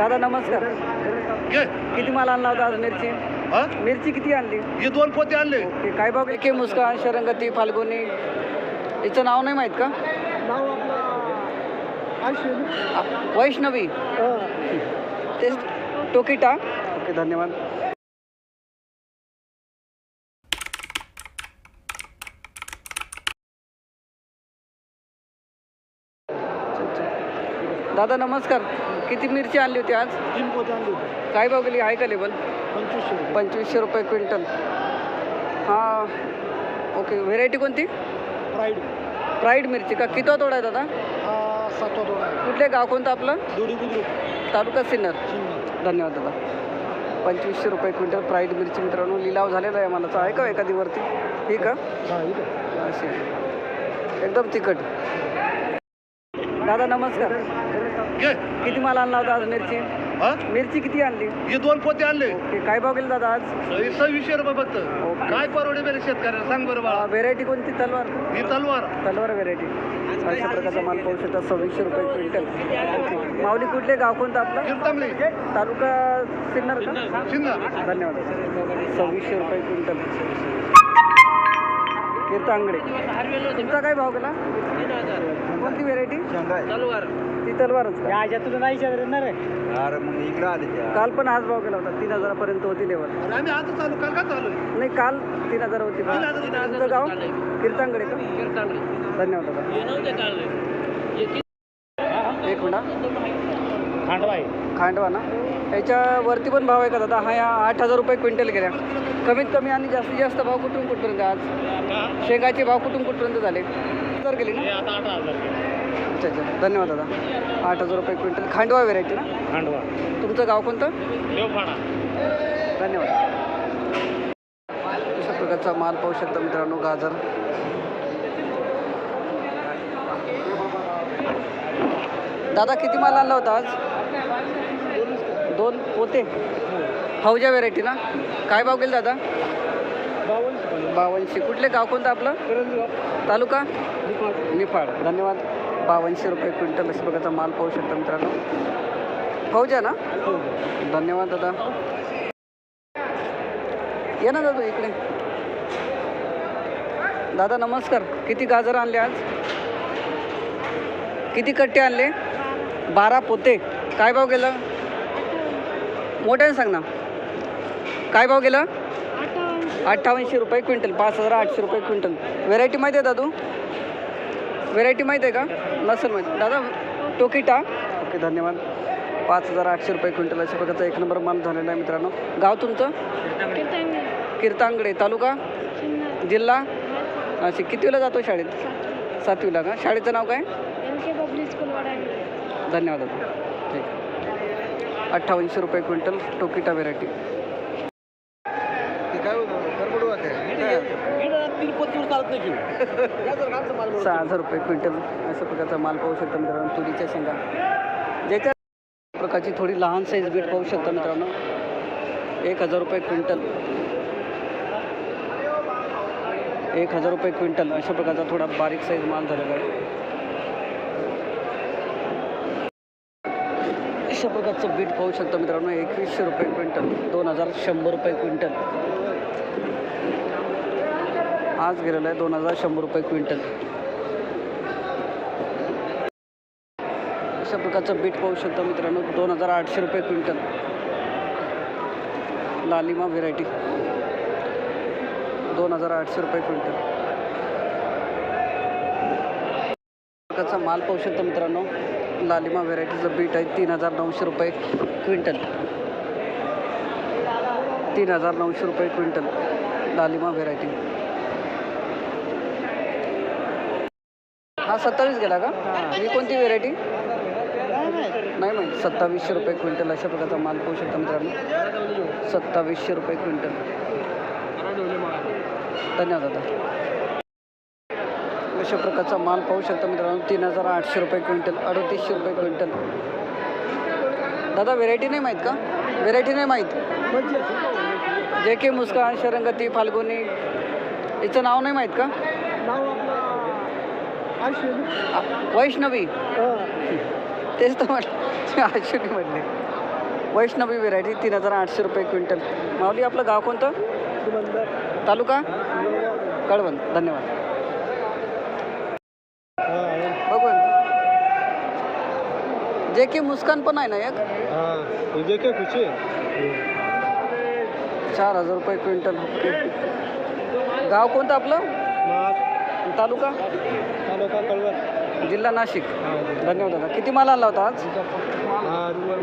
दादा नमस्कार. घे. किती माल आणला होता आज मिरची? हा? मिरची किती आणली? हे दोन पोते आणले. ओके काय भाव के मुस्कान शरंगती फाल्गुनी. हिचं नाव नाही माहीत का? आ, वैष्णवी. तेच टोकिटा. ओके धन्यवाद. दादा नमस्कार. किती मिरची आणली होती आज? पोते आणले काय भाव गेली? आहे का लेबल? पंचवीसशे पंचवीसशे रुपये क्विंटल. हां. ओके. व्हेरायटी कोणती? प्राईड प्राईड मिरची का? किती तोडा आहे दादा? हा सातवा दोन आहे. कुठले गाव कोणतं आपलं? दोडी बुद्रुक तालुका सिन्नर. धन्यवाद दादा. पंचवीसशे रुपये क्विंटल प्राईड मिरची मित्रांनो. लिलाव झालेला आहे मला आहे का एखादी वरती? ठीक हा इथं अशी. एकदम तिखट. दादा नमस्कार. घे. किती माल आणला होता आज मिरची? हा? मिरची किती आणली? हे दोन पोते आणले. ओके काय भाव गेले दादा आज? हे सव्वीसशे रुपये फक्त. काय परवडे मेरे शेतकऱ्याला? सांग बरं बाळा. व्हेरायटी कोणती? तलवार. ही तलवार. तलवार व्हेरायटी अशा प्रकारचा माल पाहू शकता सव्वीसशे रुपये क्विंटल. माऊली कुठले? गाव कोणतं आपलं? कीर्तमली तालुका सिन्नर का? शिंदा धन्यवाद. सव्वीसशे रुपये क्विंटल. तीर्थांगडे तुमचा काय भाव गेला? कोणती व्हेरायटी ती तलवारच का? तुला नाही विचारणार अरे मग इकडं आले त्या. काल पण आज भाव गेला होता. तीन हजारापर्यंत होती लेवल अरे आम्ही आता चालू काल का चालू आहे? नाही काल तीन हजार होती. तुमचं गाव? कीर्तांगडे का? धन्यवाद दादा. एक मिनिट खांडवाई. खांडवा ना? याच्यावरती पण भाव आहे का दादा? हा या आठ हजार रुपये क्विंटल गेल्या. कमीत कमी आणि जास्तीत जास्त भाव कुठून कुठपर्यंत आज? शेंगाचे भाव कुठून कुठपर्यंत झाले? हजार गेले ना आता आठ हजार अच्छा अच्छा धन्यवाद दादा. आठ हजार रुपये क्विंटल. खांडवा व्हेरायटी ना? खांडवा. तुमचं गाव कोणतं? धन्यवाद. अशा प्रकारचा माल पाहू शकता मित्रांनो गाजर. दादा किती माल आणला होता आज? दोन पोते? फौजा व्हेरायटी ना? काय भाव गेले दादा? बावनशे कुठले गाव कोणतं आपलं? तालुका? निफाड. धन्यवाद. बावनशे रुपये क्विंटल अशा प्रकारचा माल पाहू शकता मित्रांनो. फौजा ना. धन्यवाद दादा. ये ना दादा इकडे. दादा नमस्कार. किती गाजर आणले आज? किती कट्टे आणले? बारा पोते. काय भाव गेलं? मोठ्याने सांग ना. काय भाव गेलं? अठ्ठावन्नशे रुपये क्विंटल. पाच हजार आठशे रुपये क्विंटल. व्हेरायटी माहिती आहे दादू? व्हेरायटी माहिती आहे का? नसेल माहिती. दादा टोकिटा. ओके धन्यवाद. पाच हजार आठशे रुपये क्विंटल अशा प्रकारचा एक नंबर माल झालेला आहे मित्रांनो. गाव तुमचं? कीर्तांगडे. तालुका? जिल्हा? असे कितवीला जातो शाळेत? सातवीला का? शाळेचं नाव काय? धन्यवाद दादा. ठीक. अठ्ठावन्नशे रुपये क्विंटल टोकिटा व्हेरायटी ते काय होतं करबड तीन पत्तीवर चालत नाही सहा हजार रुपये क्विंटल अशा प्रकारचा माल पाहू शकता मित्रांनो तुरीच्या शेंगा. ज्याच्या प्रकारची थोडी लहान साईज बीट पाहू शकता मित्रांनो एक हजार रुपये क्विंटल. एक हजार रुपये क्विंटल अशा प्रकारचा थोडा बारीक साईज माल झालेला आहे. अशा प्रकारचं बीट पाहू शकता मित्रांनो एकवीसशे रुपये क्विंटल दोन हजार शंभर रुपये क्विंटल. आज गेलेलं आहे दोन हजार शंभर रुपये क्विंटल. अशा प्रकारचं बीट पाहू शकता मित्रांनो दोन हजार आठशे रुपये क्विंटल. लालिमा व्हेरायटी. दोन हजार आठशे रुपये क्विंटल. प्रकारचा माल पाहू शकता मित्रांनो लालिमा व्हेरायटीचं बीट आहे तीन हजार नऊशे रुपये क्विंटल. तीन हजार नऊशे रुपये क्विंटल लालिमा व्हेरायटी. हा सत्तावीस गेला का? ही. कोणती व्हेरायटी नाही माहीत. सत्तावीसशे रुपये क्विंटल अशा प्रकारचा माल पाहू शकता मित्रांनो. सत्तावीसशे रुपये क्विंटल. धन्यवाद दादा. अशा प्रकारचा माल पाहू शकता मित्रांनो. तीन हजार आठशे रुपये क्विंटल अडतीसशे रुपये क्विंटल. दादा व्हेरायटी नाही माहीत का? व्हेरायटी नाही माहीत. जे के मुस्कान शरंगती फाल्गुनी. हिचं नाव नाही माहीत का? वैष्णवी. तेच तर म्हटलं. अश्विनी म्हटले वैष्णवी व्हेरायटी तीन हजार आठशे रुपये क्विंटल. माऊली आपलं गाव कोणतं? तालुका? कळवण. धन्यवाद. बघू जे की मुस्कान पण आहे ना एक? जे काय खुशी. चार हजार रुपये क्विंटल. गाव कोणतं आपलं? तालुका? तालुका जिल्हा नाशिक. धन्यवाद दादा. किती माल आणला होता आज?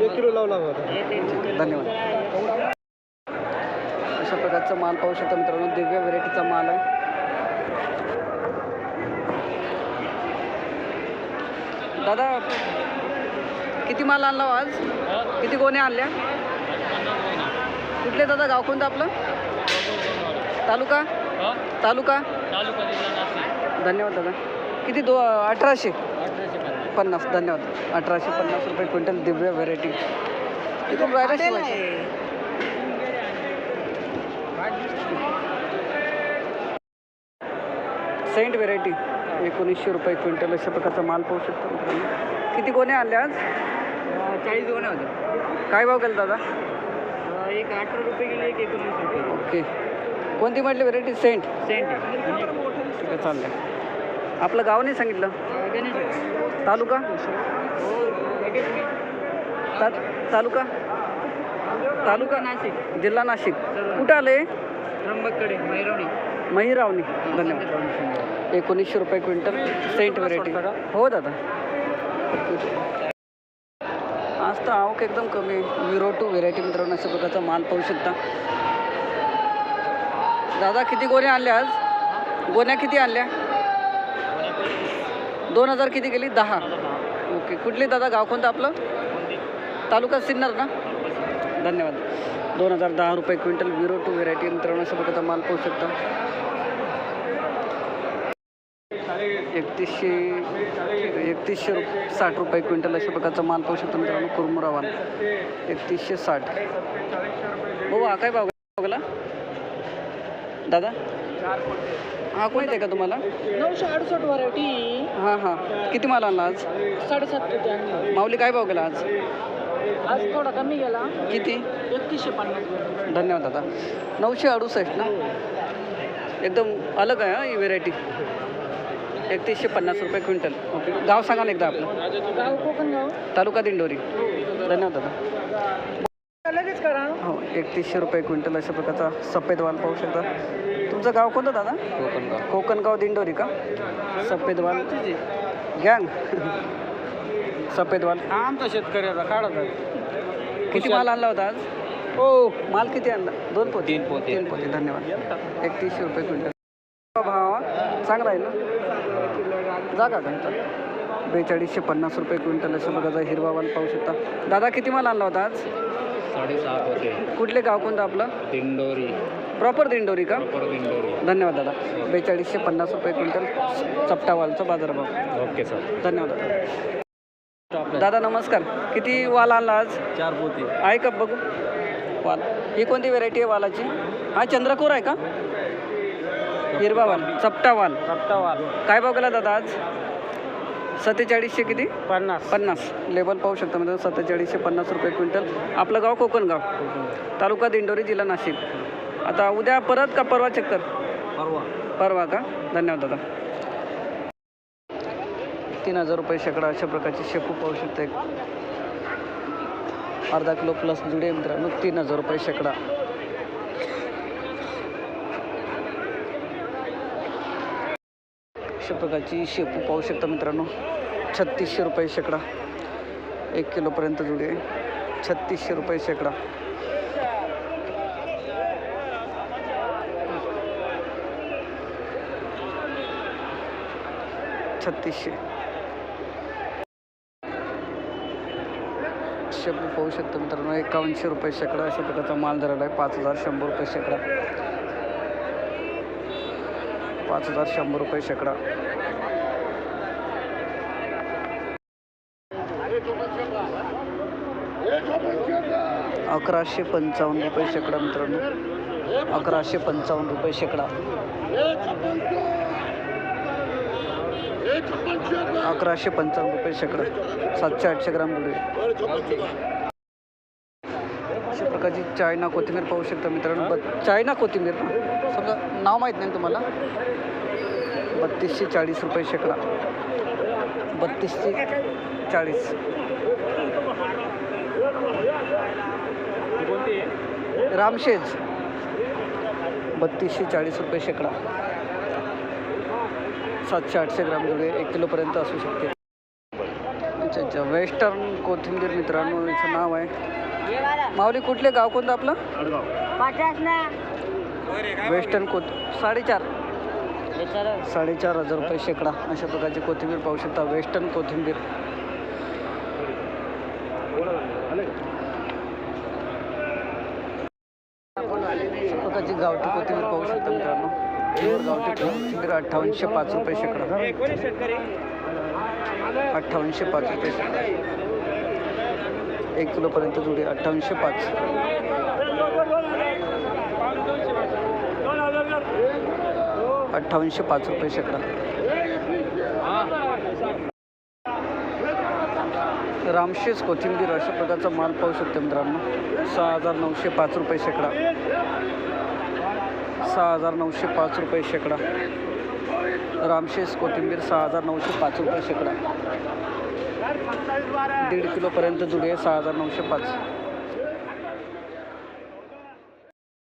एक किलो लावला होता. धन्यवाद. अशा प्रकारचा माल पाहू शकता मित्रांनो. दिव्य व्हेरायटीचा माल आहे. दादा किती माल आणला हो आज? किती गोण्या आणल्या? कुठले दादा? गाव कोणतं आपलं? तालुका? तालुका? धन्यवाद दादा. किती दो अठराशे? पन्नास. धन्यवाद. अठराशे पन्नास रुपये क्विंटल दिव्य व्हेरायटी इथून शिवायचं. सेंट व्हेरायटी एकोणीसशे रुपये क्विंटल अशा प्रकारचा माल पाहू शकतो किती गोण्या आणल्या आज? चाळीस गोण्या होत्या. काय भाव केला दादा? एक अठरा रुपये गेली एक एकोणीस रुपये ओके. कोणती म्हटली व्हेरायटी सेंट सेंट ठीक आहे चाललं आपलं गाव नाही सांगितलं? तालुका? ता तालुका? तालुका? नाशिक जिल्हा नाशिक. कुठं आले? त्र्यंबककडे मैरवणी. महिरावणी धन्यवाद. एकोणीसशे रुपये क्विंटल सेंट व्हेरायटी. हो दादा. आज तर आवक एकदम कमी विरो टू व्हेरायटी मित्रांनो अशा प्रकारचा माल पाहू शकता. दादा किती गोण्या आणल्या आज? गोण्या किती आणल्या? दोन हजार किती गेली? दहा. ओके कुठली दादा? गाव कोणतं आपलं? तालुका सिन्नर ना? धन्यवाद. दोन हजार दहा रुपये क्विंटल विरो टू व्हेरायटी मित्रांनो अशा माल पाहू शकता. एकतीसशे एकतीसशे रु साठ रुपये क्विंटल अशा प्रकारचा माल पाहू शकतो मित्रांनो कुरमुरा माल एकतीसशे साठ. भाऊ हा काय भाव गेला? दादा? हा कोणता आहे का तुम्हाला? नऊशे अडुसष्ट व्हरायटी हां हां. किती माल आणला आज? साडेसात आणली? माऊली काय भाव गेला आज? आज थोडा कमी गेला. किती? एकतीसशे पन्नास धन्यवाद दादा. नऊशे अडुसष्ट ना? एकदम अलग आहे हा ही व्हेरायटी एकतीसशे पन्नास रुपये क्विंटल. ओके. गाव सांगा ना एकदा आपलं. गाव कोकण गाव तालुका दिंडोरी. धन्यवाद दादा. लगेच करा. हो एकतीसशे रुपये क्विंटल अशा प्रकारचा सफेद वाल पाहू शकता. तुमचं गाव कोणतं दादा? कोकणगाव. कोकणगाव दिंडोरी का? सफेद वाल गँग. सफेद वाल आमचा शेतकऱ्याचा काढा किती माल आणला होता आज? हो. माल किती आणला? दोन पोते. तीन पोते. तीन पोते धन्यवाद. एकतीसशे रुपये क्विंटल. भावा. चांगला आहे ना? जागा का बेचाळीसशे पन्नास रुपये क्विंटल अशा प्रकारचा हिरवा वाल पाहू शकता. दादा किती माल आणला होता आज? साडेसहा होते. कुठले गाव कोणतं आपलं? दिंडोरी. प्रॉपर दिंडोरी का? प्रॉपर दिंडोरी. धन्यवाद दादा. बेचाळीसशे पन्नास रुपये क्विंटल चपटा वालचा बाजारभाव ओके सर. धन्यवाद दादा. दादा नमस्कार. किती वाल आणला आज? चार पोते. आहे का बघू? वाल. ही कोणती व्हेरायटी आहे वालाची? हा चंद्रकोर आहे का? हिरवा वाल. चपटा वाल. सप्तावाल काय भाव गेला दादा आज? सत्तेचाळीसशे किती? पन्नास. पन्नास. लेबल पाहू शकता म्हणजे सत्तेचाळीसशे पन्नास रुपये क्विंटल. आपलं गाव कोकणगाव तालुका दिंडोरी जिल्हा नाशिक. आता उद्या परत का परवा चक्कर? परवा. परवा का? धन्यवाद दादा. तीन हजार रुपये शेकडा अशा प्रकारची शेपू पाहू शकता अर्धा किलो प्लस जुडे मित्रांनो तीन हजार रुपये शेकडा. अशा प्रकारची शेपू पाहू शकता मित्रांनो. छत्तीसशे रुपये शेकडा. एक किलोपर्यंत जुडी आहे. छत्तीसशे रुपये शेकडा. छत्तीसशे. शेपू पाहू शकतो मित्रांनो एकावन्नशे रुपये शेकडा अशा प्रकारचा माल झालेला आहे. पाच हजार शंभर रुपये शेकडा. पाच हजार शंभर रुपये शेकडा. अकराशे पंचावन्न रुपये शेकडा मित्रांनो. अकराशे पंचावन्न रुपये शेकडा. अकराशे पंचावन्न रुपये शेकडा. सातशे आठशे ग्राम बुडे. प्रकारची चायना कोथिंबीर पाहू शकता मित्रांनो. ब चायना कोथिंबीर. समजा नाव माहीत नाही तुम्हाला? बत्तीसशे चाळीस रुपये शेकडा. बत्तीसशे चाळीस. रामशेज. बत्तीसशे चाळीस रुपये शेकडा. सातशे आठशे ग्राम जोडे एक किलोपर्यंत असू शकते. अच्छा अच्छा. वेस्टर्न कोथिंबीर मित्रांनो याचं नाव आहे माऊली कुठले गाव कोणतं आपलं? वेस्टर्न कोथ साडेचार. साडेचार. हजार रुपये शेकडा. अशा प्रकारची कोथिंबीर पाहू शकता. वेस्टर्न कोथिंबीर. अशा प्रकारची गावठी कोथिंबीर पाहू शकता मित्रांनो. गावठी कोथिंबीर अठ्ठावन्नशे पाच रुपये शेकडा. अठ्ठावन्नशे पाच रुपये शेकडा. एक किलोपर्यंत जुडे अठ्ठावीसशे पाच. अठ्ठावीसशे पाच रुपये शेकडा. रामशेज कोथिंबीर अशा प्रकारचा माल पाहू शकते मित्रांनो. सहा हजार नऊशे पाच रुपये शेकडा. सहा हजार नऊशे पाच रुपये शेकडा. रामशेज कोथिंबीर सहा हजार नऊशे पाच रुपये शेकडा. दीड किलोपर्यंत जुडे सहा हजार नऊशे पाच.